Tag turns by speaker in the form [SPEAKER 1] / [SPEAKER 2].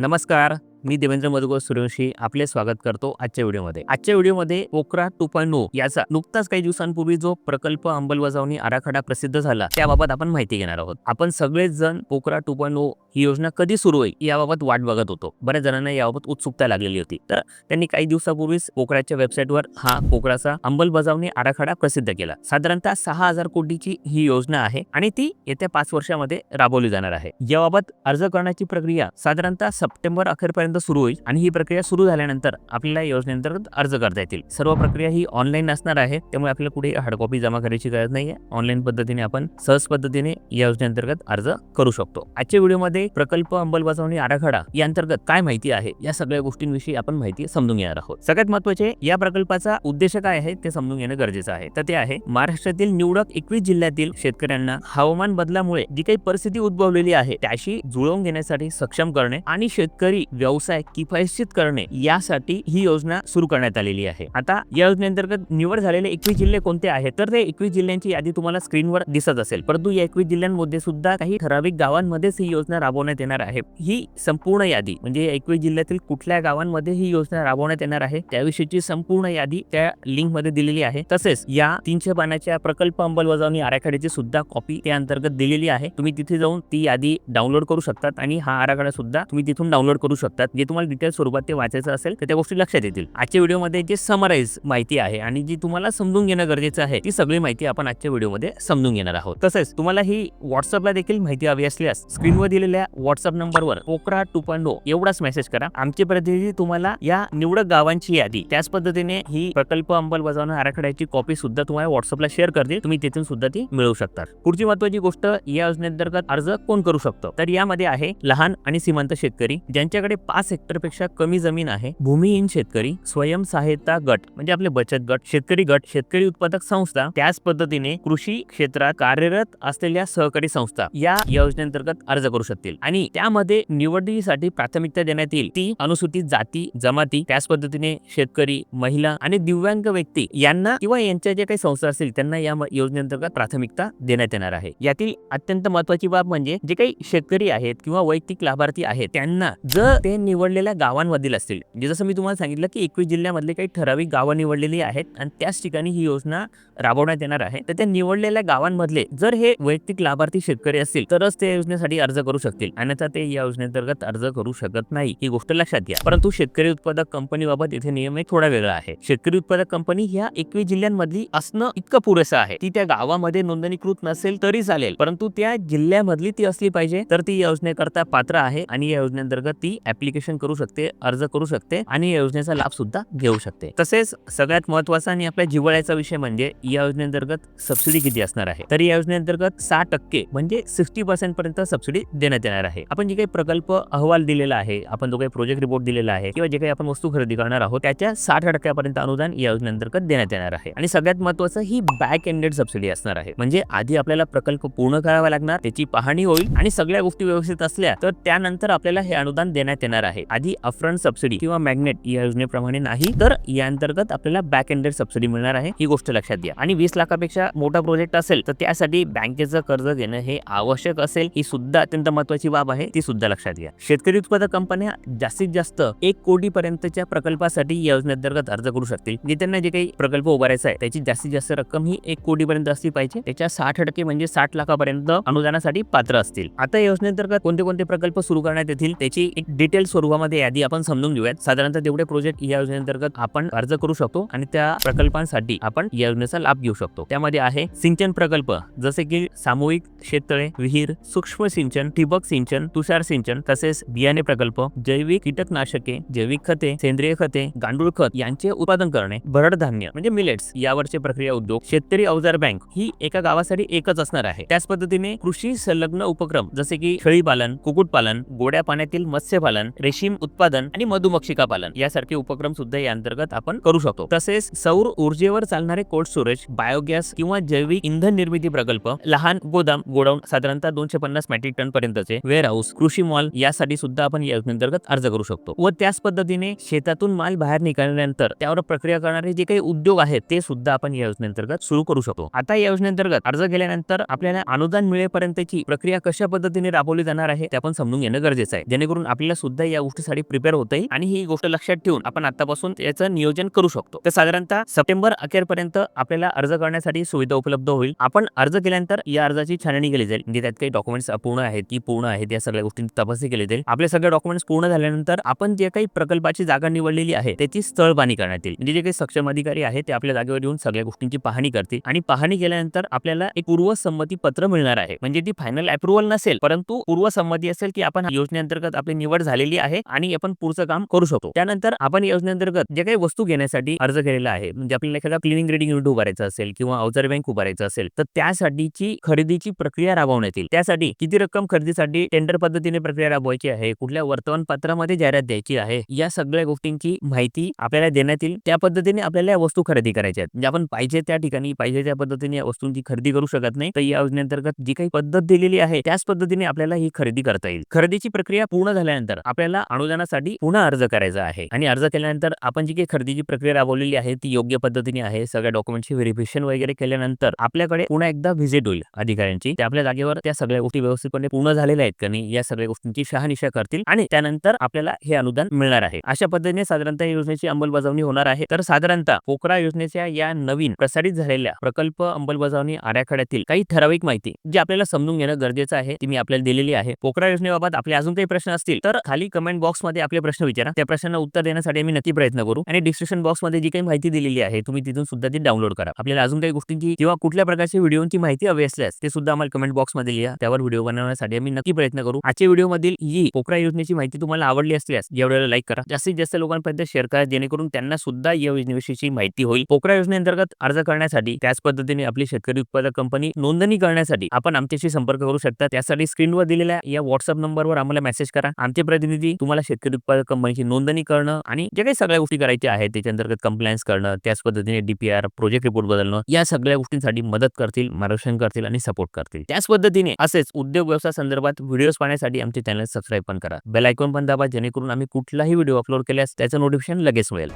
[SPEAKER 1] नमस्कार. मी देवेंद्र मधुकर सूर्यवंशी आपले स्वागत करतो आजच्या व्हिडिओमध्ये. आजच्या व्हिडिओमध्ये पोखरा टू पॉईंट याचा नुकताच काही दिवसांपूर्वी जो प्रकल्प अंमलबजावणी आराखडा प्रसिद्ध झाला त्याबाबत आपण माहिती घेणार आहोत. आपण सगळेच जण पोखरा टू पॉईंट ही योजना कधी सुरू होईल याबाबत वाट बघत होतो. बऱ्याच जणांना याबाबत उत्सुकता लागलेली होती. तर त्यांनी काही दिवसापूर्वीच पोखराच्या वेबसाईटवर हा पोखराचा अंमलबजावणी आराखडा प्रसिद्ध केला. साधारणतः सहा हजार कोटीची ही योजना आहे आणि ती येत्या पाच वर्षामध्ये राबवली जाणार आहे. याबाबत अर्ज करण्याची प्रक्रिया साधारणतः सप्टेंबर अखेरपर्यंत सुरू होईल आणि ही प्रक्रिया सुरू झाल्यानंतर आपल्याला योजनेअंतर्गत अर्ज करता येतील. सर्व प्रक्रिया ही ऑनलाईन असणार आहे त्यामुळे आपल्याला कुठे हार्ड कॉपी जमा करायची गरज नाहीये. ऑनलाईन पद्धतीने आपण सहज पद्धतीने या योजनेअंतर्गत अर्ज करू शकतो. आजच्या व्हिडिओमध्ये प्रकल्प अंमलबजावणी आराखडा या अंतर्गत काय माहिती आहे या सगळ्या गोष्टींविषयी आपण माहिती समजून घेणार आहोत. सगळ्यात महत्त्वाचे या प्रकल्पाचा उद्देश काय आहे ते समजून घेणं गरजेचं आहे. तर ते आहे महाराष्ट्रातील निवडक एकवीस जिल्ह्यातील शेतकऱ्यांना हवामान बदलामुळे जी काही परिस्थिती उद्भवलेली आहे त्याशी जुळवून घेण्यासाठी सक्षम करणे आणि शेतकरी व्यवसाय किफायतशीर करणे यासाठी ही योजना सुरू करण्यात आलेली आहे. आता या योजनेअंतर्गत निवड झालेले एकवीस जिल्हे कोणते आहेत? तर ते एकवीस जिल्ह्यांची यादी तुम्हाला स्क्रीनवर दिसत असेल. परंतु या एकवीस जिल्ह्यांमध्ये सुद्धा काही ठराविक गावांमध्येच ही योजना राबवण्यात येणार आहे. ही संपूर्ण यादी म्हणजे एकवीस जिल्ह्यातील कुठल्या गावांमध्ये ही योजना राबवण्यात येणार आहे त्याविषयीची संपूर्ण यादी त्या लिंकमध्ये दिलेली आहे. तसेच या तीनशे पानाच्या प्रकल्प अंमलबजावणी आराखड्याची सुद्धा कॉपी त्या अंतर्गत दिलेली आहे. तुम्ही तिथे जाऊन ती यादी डाउनलोड करू शकतात आणि हा आराखडा सुद्धा तुम्ही तिथून डाउनलोड करू शकतात. जे तुम्हाला डिटेल स्वरूपात ते वाचायचं असेल तर त्या गोष्टी लक्षात येतील. आजच्या व्हिडिओमध्ये जे समराईज माहिती आहे आणि जी तुम्हाला समजून घेणं गरजेचं आहे ती सगळी माहिती आपण आजच्या व्हिडिओमध्ये समजून घेणार आहोत. तसेच तुम्हाला ही व्हॉट्सअपला देखील माहिती हवी असल्यास स्क्रीनवर दिलेल्या व्हॉट्सअप नंबरवर पोकरा टू पॉईंट एवढाच मेसेज करा. आमचे प्रतिनिधी तुम्हाला या निवडक गावांची यादी त्याच पद्धतीने ही प्रकल्प अंमलबजावणी आराखड्याची कॉपी सुद्धा तुम्हाला व्हॉट्सअपला शेअर करतील. तुम्ही तिथून सुद्धा ती मिळवू शकता. पुढची महत्वाची गोष्ट या योजनेअंतर्गत अर्ज कोण करू शकतो? तर यामध्ये आहे लहान आणि सीमांत शेतकरी ज्यांच्याकडे पाच पाच हेक्टरपेक्षा कमी जमीन आहे. भूमिहीन शेतकरी स्वयंसहायता गट म्हणजे आपले बचत गट शेतकरी गट शेतकरी उत्पादक संस्था त्याच पद्धतीने कृषी क्षेत्रात कार्यरत असलेल्या सहकारी संस्था या योजनेअंतर्गत अर्ज करू शकतील. आणि त्यामध्ये निवडीसाठी प्राथमिकता देण्यात येईल. ती अनुसूचित जाती जमाती त्याच पद्धतीने शेतकरी महिला आणि दिव्यांग व्यक्ती यांना किंवा यांच्या ज्या काही संस्था असतील त्यांना या योजनेअंतर्गत प्राथमिकता देण्यात येणार आहे. यातील अत्यंत महत्वाची बाब म्हणजे जे काही शेतकरी आहेत किंवा वैयक्तिक लाभार्थी आहेत त्यांना जर ते निवडलेल्या गावांमधील असतील. म्हणजे जसं मी तुम्हाला सांगितलं की एकवीस जिल्ह्यामधले काही ठराविक गावं निवडलेली आहेत आणि त्याच ठिकाणी ही योजना राबवण्यात येणार आहे. तर त्या निवडलेल्या गावांमधले जर हे वैयक्तिक लाभार्थी शेतकरी असतील तरच ते योजनेसाठी अर्ज करू शकतील. अन्यथा ते या योजनेअंतर्गत अर्ज करू शकत नाही. ही गोष्ट लक्षात घ्या. परंतु शेतकरी उत्पादक कंपनीबाबत इथे नियम एक थोडा वेगळा आहे. शेतकरी उत्पादक कंपनी ह्या एकवीस जिल्ह्यांमधली असणं इतकं पुरेसं आहे. ती त्या गावामध्ये नोंदणीकृत नसेल तरी चालेल. परंतु त्या जिल्ह्यामधली ती असली पाहिजे तर ती योजनेकरता पात्र आहे आणि या योजनेअंतर्गत ती ऍप्लिकेशन करू शकते अर्ज करू शकते आणि या योजनेचा लाभ सुद्धा घेऊ शकते. तसेच सगळ्यात महत्त्वाचा आणि आपल्या जिवळ्याचा विषय म्हणजे या योजनेअंतर्गत सबसिडी किती असणार आहे? तर या योजनेअंतर्गत सहा टक्के म्हणजे सिक्स्टी पर्सेंट पर्यंत सबसिडी देण्यात येणार आहे. आपण जे काही प्रकल्प अहवाल दिलेला आहे आपण जो काही प्रोजेक्ट रिपोर्ट दिलेला आहे किंवा जे काही आपण वस्तू खरेदी करणार आहोत त्याच्या साठ टक्क्यापर्यंत अनुदान या योजनेअंतर्गत देण्यात येणार आहे. आणि सगळ्यात महत्वाचं ही बॅक एंडेड सबसिडी असणार आहे. म्हणजे आधी आपल्याला प्रकल्प पूर्ण करावा लागणार त्याची पाहणी होईल आणि सगळ्या गोष्टी व्यवस्थित असल्या तर त्यानंतर आपल्याला हे अनुदान देण्यात येणार आहे. आधी अफ्रंट सबसिडी किंवा मॅग्नेट या योजनेप्रमाणे नाही तर या अंतर्गत आपल्याला बॅक एंडेड सबसिडी मिळणार आहे ही गोष्ट लक्षात घ्या. आणि वीस लाखापेक्षा मोठा प्रोजेक्ट असेल तर त्यासाठी बँकेचं कर्ज घेणं हे आवश्यक असेल ही सुद्धा अत्यंत महत्वाची बाब आहे ती सुद्धा लक्षात घ्या. शेतकरी उत्पादक कंपन्या जास्तीत जास्त एक कोटी पर्यंतच्या प्रकल्पासाठी या योजनेअंतर्गत अर्ज करू शकतील. जे त्यांना जे काही प्रकल्प उभारायचा आहे त्याची जास्तीत जास्त रक्कम ही एक कोटी पर्यंत असली पाहिजे त्याच्या साठ टक्के म्हणजे साठ लाखापर्यंत अनुदानासाठी पात्र असतील. आता योजनेअंतर्गत कोणते कोणते प्रकल्प सुरू करण्यात येतील त्याची एक डिटेल स्वरूपामध्ये यादी आपण समजून घेऊयात. साधारणतः तेवढे प्रोजेक्ट या योजनेअंतर्गत आपण अर्ज करू शकतो आणि त्या प्रकल्पांसाठी आपण या योजनेचा लाभ घेऊ शकतो. त्यामध्ये आहे सिंचन प्रकल्प जसे की सामूहिक शेततळे विहीर सूक्ष्म सिंचन ठिबक सिंचन तुषार सिंचन तसेच बियाणे प्रकल्प जैविक कीटकनाशके जैविक खते सेंद्रिय खते गांडूळ खत यांचे उत्पादन करणे भरड धान्य म्हणजे मिलेट्स यावरचे प्रक्रिया उद्योग शेतकरी अवजार बँक ही एका गावासाठी एकच असणार आहे. त्याच पद्धतीने कृषी संलग्न उपक्रम जसे की शेळीपालन कुक्कुटपालन गोड्या पाण्यातील मत्स्यपालन रेशीम उत्पादन आणि मधुमक्षिका पालन यासारखे उपक्रम सुद्धा या अंतर्गत आपण करू शकतो. तसेच सौर ऊर्जेवर चालणारे कोल्ड स्टोरेज बायोगॅस किंवा जैविक इंधन निर्मिती प्रकल्प लहान गोदाम गोडाऊन साधारणतः दोनशे पन्नास मेट्रिक टन पर्यंतचे वेअर हाऊस कृषी मॉल यासाठी सुद्धा आपण या योजनेअंतर्गत अर्ज करू शकतो. व त्याच पद्धतीने शेतातून माल बाहेर निघाल्यानंतर त्यावर प्रक्रिया करणारे जे काही उद्योग आहेत ते सुद्धा आपण या योजनेअंतर्गत सुरू करू शकतो. आता या योजनेअंतर्गत अर्ज केल्यानंतर आपल्याला अनुदान मिळेपर्यंतची प्रक्रिया कशा पद्धतीने राबवली जाणार आहे ते आपण समजून घेणं गरजेचं आहे. जेणेकरून आपल्याला सुद्धा या गोष्टीसाठी प्रिपेअर होता येईल आणि ही गोष्ट लक्षात ठेवून आपण आतापासून याचं नियोजन करू शकतो. तर साधारणतः सप्टेंबर अखेरपर्यंत आपल्याला अर्ज करण्यासाठी सुविधा उपलब्ध होईल. आपण अर्ज केल्यानंतर या अर्जाची छाननी केली जाईल. म्हणजे त्यात काही डॉक्युमेंट्स अपूर्ण आहेत की पूर्ण आहेत या सगळ्या गोष्टींची तपासणी केली जाईल. आपले सगळे डॉक्युमेंट्स पूर्ण झाल्यानंतर आपण जे काही प्रकल्पाची जागा निवडलेली आहे त्याची स्थळबानी करण्यात येईल. म्हणजे जे काही सक्षम अधिकारी आहेत ते आपल्या जागेवर येऊन सगळ्या गोष्टींची पाहणी करतील. आणि पाहणी केल्यानंतर आपल्याला एक पूर्वसंमती पत्र मिळणार आहे. म्हणजे ती फायनल अप्रुव्हल नसेल परंतु पूर्वसंमती असेल की आपण योजनेअंतर्गत आपली निवड झालेली आहे आणि आपण पुढचं काम करू शकतो. त्यानंतर आपण योजनेअंतर्गत जे काही वस्तू घेण्यासाठी अर्ज केलेला आहे म्हणजे आपल्याला एखादा क्लिनिंग ग्रेडिंग युनिट उभारायचं असेल किंवा अवजार बँक उभारायचं असेल तर त्यासाठीची खरेदीची प्रक्रिया राबवण्यात येईल. त्यासाठी किती रक्कम खरेदीसाठी टेंडर पद्धतीने प्रक्रिया राबवायची आहे कुठल्या वर्तमानपत्रामध्ये जाहिरात द्यायची आहे या सगळ्या गोष्टींची माहिती आपल्याला देण्यात येईल. त्या पद्धतीने आपल्याला या वस्तू खरेदी करायच्या आहेत. म्हणजे आपण पाहिजे त्या ठिकाणी पाहिजे त्या पद्धतीने या वस्तूंची खरेदी करू शकत नाही तर या योजनेअंतर्गत जी काही पद्धत दिलेली आहे त्याच पद्धतीने आपल्याला ही खरेदी करता येईल. खरेदीची प्रक्रिया पूर्ण झाल्यानंतर आपल्याला अनुदानासाठी पुन्हा अर्ज करायचा आहे. आणि अर्ज केल्यानंतर आपण जी काही खरेदीची प्रक्रिया राबवलेली आहे ती योग्य पद्धतीने आहे. सगळ्या डॉक्युमेंटची व्हेरिफिकेशन वगैरे केल्यानंतर आपल्याकडे पुन्हा एकदा व्हिजिट होईल अधिकाऱ्यांची. ते आपल्या जागेवर त्या सगळ्या गोष्टी व्यवस्थितपणे पूर्ण झालेल्या आहेत का नाही या सगळ्या गोष्टींची शहानिशा करतील आणि त्यानंतर आपल्याला हे अनुदान मिळणार आहे. अशा पद्धतीने साधारणतः या योजनेची अंमलबजावणी होणार आहे. तर साधारणतः पोकरा योजनेच्या या नवीन प्रसारित झालेल्या प्रकल्प अंमलबजावणी आराखड्यातील काही ठराविक माहिती जी आपल्याला समजून घेणं गरजेचं आहे ती मी आपल्याला दिलेली आहे. पोकरा योजनेबाबत आपले अजून काही प्रश्न असतील तर खाली कमेंट बॉक्समध्ये आपले प्रश्न विचारा. त्या प्रश्नांना उत्तर देण्यासाठी आम्ही नक्की प्रयत्न करू. आणि डिस्क्रिप्शन बॉक्समध्ये जी काही माहिती दिलेली आहे तुम्ही तिथून सुद्धा ती डाउनलोड करा. आपल्याला अजून काही गोष्टींची किंवा कुठल्या प्रकारच्या व्हिडिओची माहिती हवी असल्यास ते सुद्धा आम्हाला कमेंट बॉक्समध्ये लिहा. त्यावर व्हिडिओ बनवण्यासाठी आम्ही नक्की प्रयत्न करू. आजच्या व्हिडिओमधील ही पोकरा योजनेची माहिती तुम्हाला आवडली असल्यास या लाईक करा. जास्तीत जास्त लोकांपर्यंत शेअर करा जेणेकरून त्यांना सुद्धा या योजनेविषयीची माहिती होईल. पोकरा योजनेअंतर्गत अर्ज करण्यासाठी त्याच पद्धतीने आपली शेतकरी उत्पादक कंपनी नोंदणी करण्यासाठी आपण आमच्याशी संपर्क करू शकता. त्यासाठी स्क्रीनवर दिलेल्या या व्हॉट्सअप नंबरवर आम्हाला मेसेज करा. आमचे प्रतिनिधी तुम्हाला शेतकरी उत्पादक कंपनीची नोंदणी करणं आणि जे काही सगळ्या गोष्टी करायच्या आहेत त्याच्या अंतर्गत कंप्लायन्स करणं त्याच पद्धतीने डीपीआर प्रोजेक्ट रिपोर्ट बदलणं या सगळ्या गोष्टींसाठी मदत करतील मार्गदर्शन करतील आणि सपोर्ट करतील. त्याच पद्धतीने असेच उद्योग व्यवसाय संदर्भात व्हिडिओज पाहण्यासाठी आमचे चॅनल सबस्क्राईब पण करा. बेल आयकॉन पण दाबा जेणेकरून आम्ही कुठलाही व्हिडिओ अपलोड केल्यास त्याचं नोटिफिकेशन लगेच मिळेल.